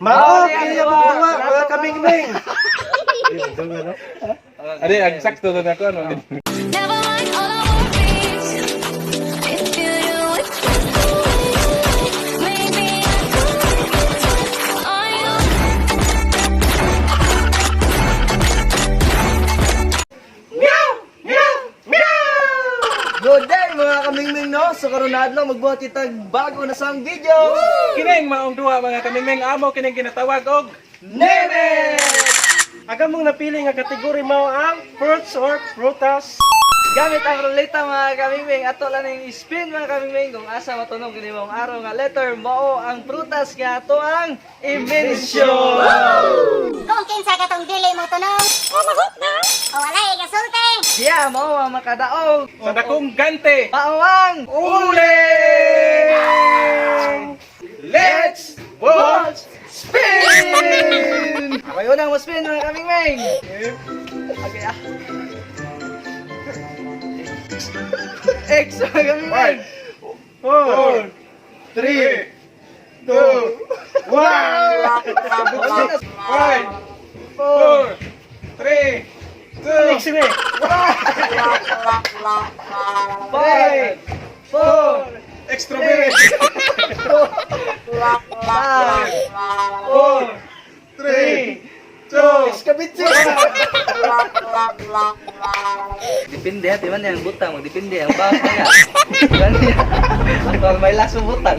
Mao, Mao, kaya kaya mo mo, mga mga kamingming. Adi, eksakto na ako, ano? So karon adlaw magbuhat itag bago na sang video. Kining maong duha mga kamingming amo kining ginatawag og Neme! Aga mong napili nga kategory mao ang fruits or frutas. Gamit ang ruleta mga kamingming ato lang ning spin mga kamingming kung asa matunog kini mong araw nga letter mao ang prutas nga ato ang i-mention. Kung kinsa ka tong dili mo tunog. O walay kasulti. Siya mao ang makadaog. sa dakong gante. Maawang Uli! Let's watch spin! Ako yun ang spin mga kamingming. Okay ah. X mga kamingming. Four, three, two, one. Five, four, three, two, me. Five, four, extrovert. five, Four, three, two, Kabitsi! Depende ha, di man yan butang, magdepende ang bawas na nga. Ganyan. Pag may lasong butang.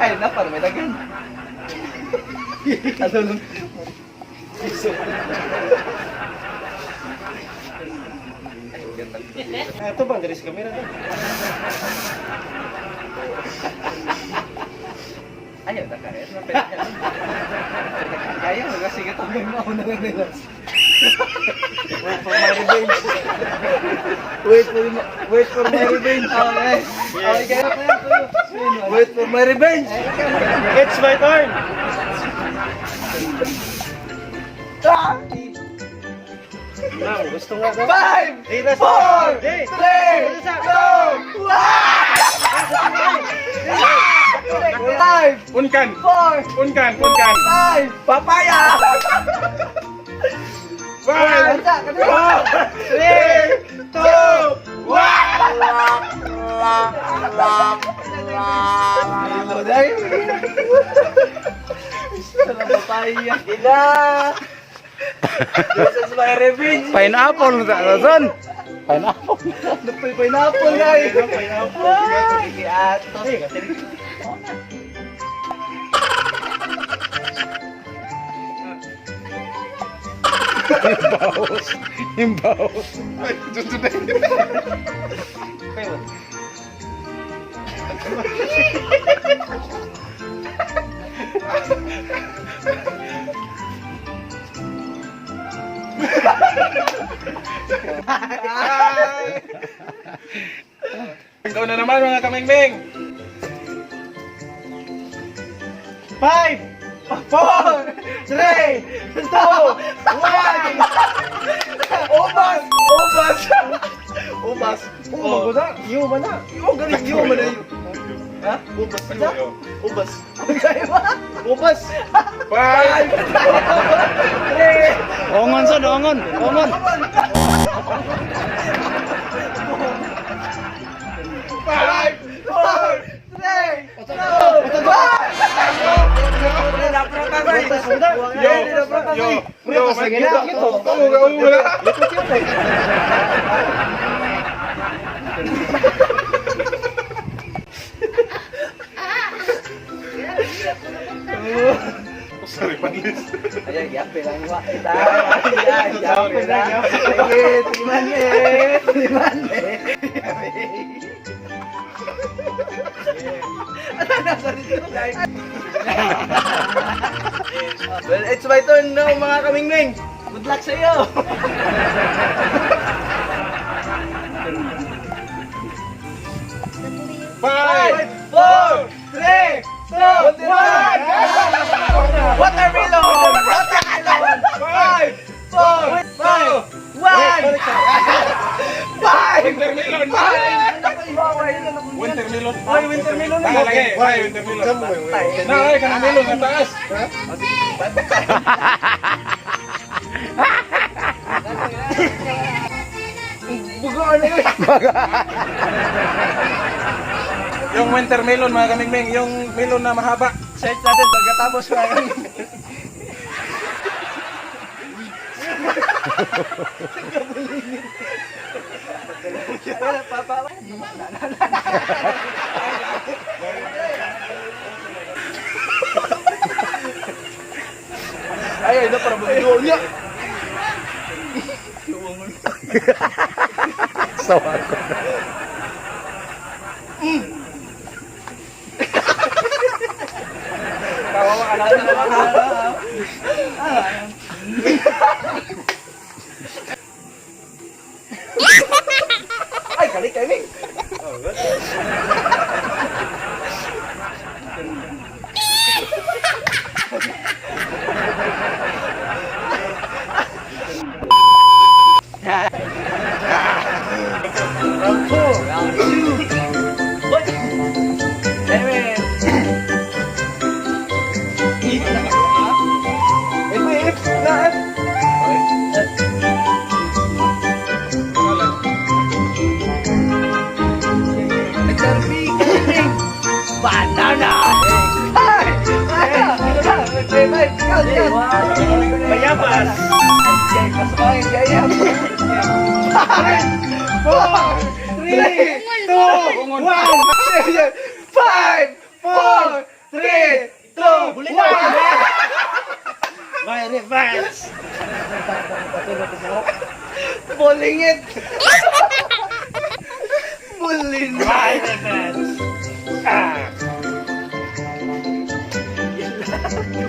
Ay, napar, may lagyan. Ano nung Ito bang dari sa kamera? Ayaw na kaya. Kaya mo kasi ito may mauna lang nila. Wait for my revenge. Wait for my, wait for my revenge. Okay. Okay, yan. Wait for my revenge. It's my turn. Now, gusto nga na. Five, that's four, three, two, one. Five, Unkan, four, unkan, unkan. five, papaya. Five, four, three, two, one. Hello, day. Salah papaya. Gila. This is my revenge. Pineapple Razon. Pineapple. Napay pineapple guys. Pineapple. Sige ato. Imbaos. Imbaos. Ikaw na naman mga kamingming. Five, four, three, two, one. Ubas! Ubas! Ubas! Oh, na. Iyo ba na? Yung galing yung man yun. Ha? Ubas Ano? Ubas. Ba? Ubas. Five, Three! Ongon sa ongon. Ongon. Five! Four! Three! Two! One! Butas, butas. Yo, yo, yo, Butas lagi na. Ito. Uga, uga. Ayan, yape lang wa. Ayan, yape lang. Eh. Eh. Ano? Well, it's my turn now mga kamingming. Good luck sa iyo. Five, four, three, One! Watermelon! Watermelon! Five! Four! Five! One! Five! Watermelon! Watermelon! Ay, watermelon na. Okay, why watermelon? Na, ay, kanamilon, ang taas. Bugaan na yun. Bugaan. Yung winter melon mga kamingming, yung melon na mahaba. Search natin pagkatapos mga papa. Ay, ay, na para mag niya. Kawawa ka lang. Ay, kali kami. Round Mayabas! Pasok ang yayam! 5, 4, 3, 2, 1, 5, 4, 3, My revenge. Bulingit. Bulin. My revenge. Ah.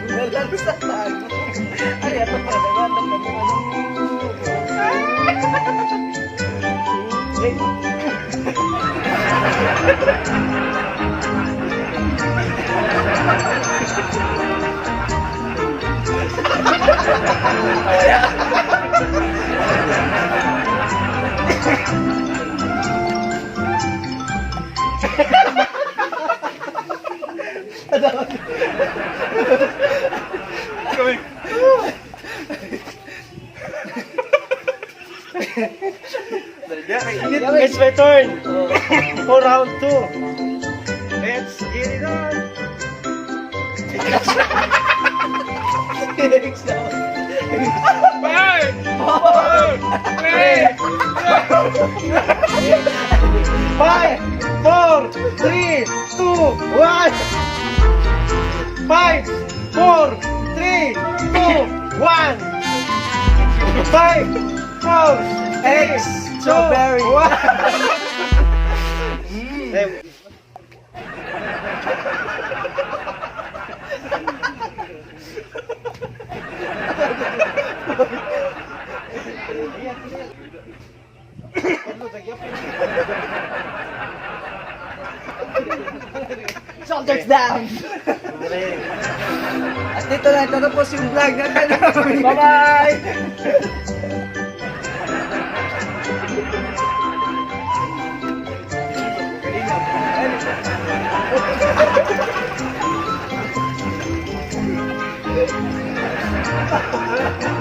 Nalaro sa tago. Ay, ito pa naman. It's my turn. For round two. Let's get it on. Five, four, three, Five, four, three, two, one. Five, four, three, two, one. Five, four, three, two, one. Shoulders down. At dito na tatapos yung vlog natin. Bye-bye!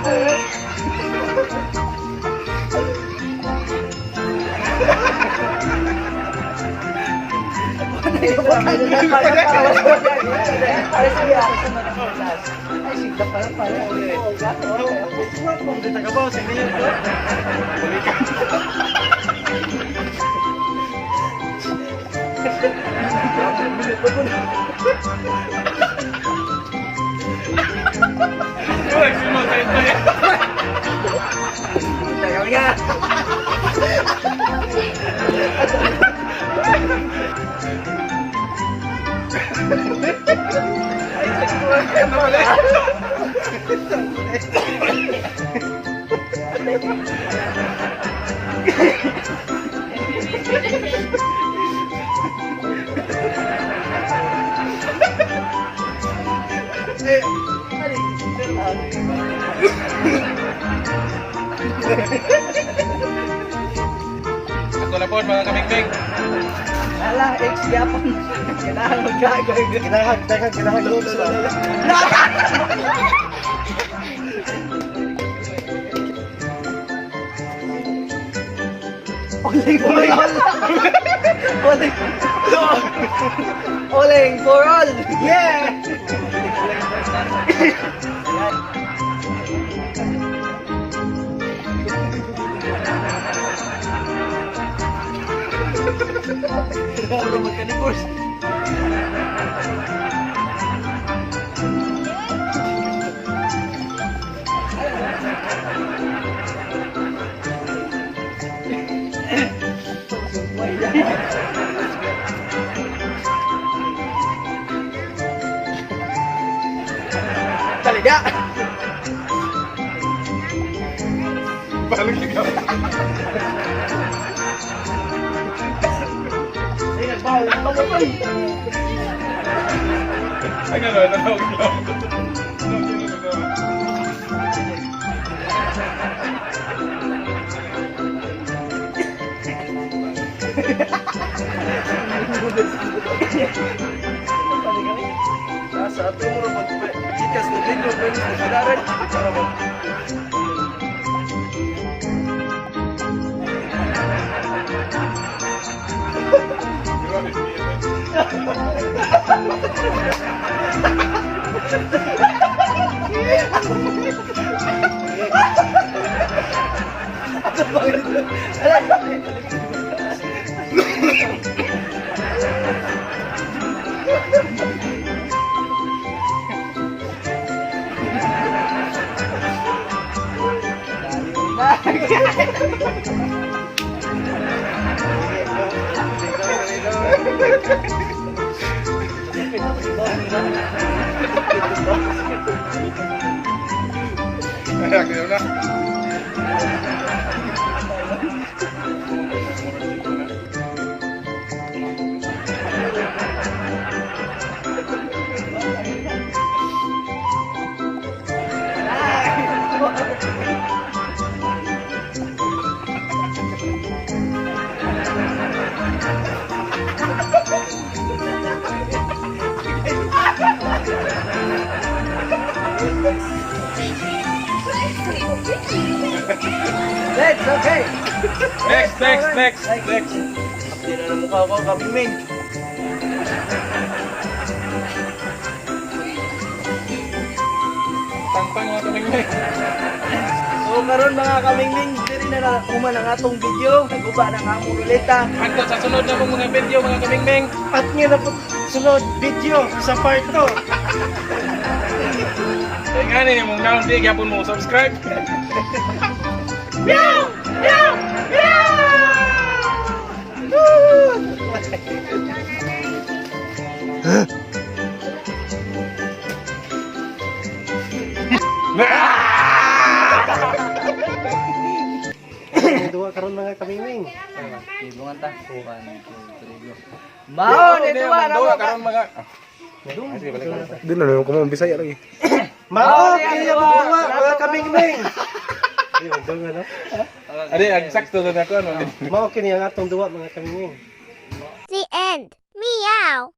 Ay, sigla Uy, tayo tayo. Tayo nga. Ako na po mga kamingming. Alang, ex yapon. Kailangan magkagay. Kinahag, daghag, kinahag loob sila. Oling all. Oling. Oling for all. Yeah! Puro magkanibors. Talaga! Ay, nagbawal ang mamatay. Ay, gano'n, natawag lang. Nasa ato mo Ay, gano'n na. Okay. Next, next, next, next. Hindi na mukha ko, kabiming. Pangpang mga kamingming. So karon mga kamingling, diri na na human ang atong video. Naguba na nga among ruleta. Hanggang sa sunod na mong mga video mga kamingming. At nga na po sunod video sa part 2. Kaya nga nini mong naon di, gyapon mo subscribe. Duwa karon mga kamingwing. Ibungan ta. Mao ni tuwa na mo. karon mga Di na naman ko mo Bisaya lagi. Mao ang duwa mga kamingwing. Ayun, duwa na. Adi, ang sakto na ako ano. Mao kini ang atong duwa mga kamingwing. The end. Meow.